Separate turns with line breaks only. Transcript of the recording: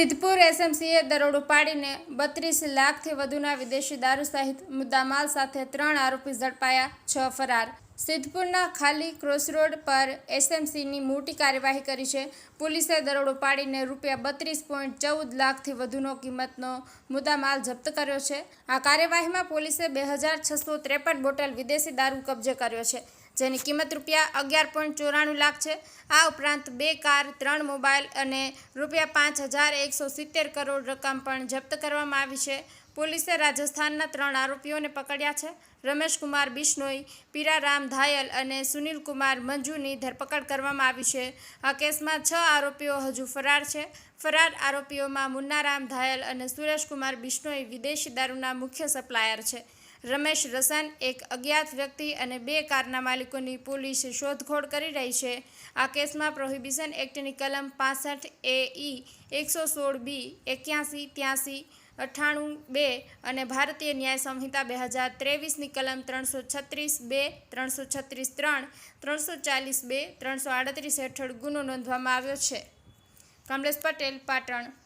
સિદ્ધપુર એસએમસીએ દરોડો પાડીને બત્રીસ લાખથી વધુના વિદેશી દારૂ સહિત મુદ્દામાલ સાથે ત્રણ આરોપી ઝડપાયા, છ ફરાર. સિદ્ધપુરના ખાલી ક્રોસરોડ પર એસએમસીની મોટી કાર્યવાહી કરી છે. પોલીસે દરોડો પાડીને રૂપિયા બત્રીસ પોઈન્ટ ચૌદ લાખથી વધુનો કિંમતનો મુદ્દામાલ જપ્ત કર્યો છે. આ કાર્યવાહીમાં પોલીસે બે હજાર છસો ત્રેપન બોટલ વિદેશી દારૂ કબજે કર્યો છે. જેની કિંમત રૂપિયા અગિયાર પોઈન્ટ ચોરાણું લાખ છે. આ ઉપરાંત બે કાર, ત્રણ મોબાઈલ અને રૂપિયા પાંચ હજાર એકસો સિત્તેર કરોડ રકમ પણ જપ્ત કરવામાં આવી છે. પોલીસે રાજસ્થાનના ત્રણ આરોપીઓને પકડ્યા છે. રમેશકુમાર બિશ્નોઈ પીરારામ ધાયલ અને સુનિલકુમાર મંજુની ધરપકડ કરવામાં આવી છે. આ કેસમાં છ આરોપીઓ હજુ ફરાર છે. ફરાર આરોપીઓમાં મુન્નારામ ધાયલ અને સુરેશકુમાર બિશ્નોઈ વિદેશી દારૂના મુખ્ય સપ્લાયર છે. રમેશ રસન, એક અજ્ઞાત વ્યક્તિ અને બે કારના માલિકોની પોલીસ શોધખોળ કરી રહી છે. આ કેસમાં પ્રોહિબિશન એક્ટની કલમ પાસઠ એ ઈ એકસો સોળ બી એક્યાસી ત્યાસી અઠ્ઠાણું બે અને ભારતીય ન્યાય સંહિતા બે હજાર ત્રેવીસની કલમ ત્રણસો છત્રીસ બે, ત્રણસો છત્રીસ ત્રણ, ત્રણસો ચાલીસ બે, ત્રણસો આડત્રીસ હેઠળ ગુનો નોંધવામાં આવ્યો છે. કમલેશ પટેલ, પાટણ.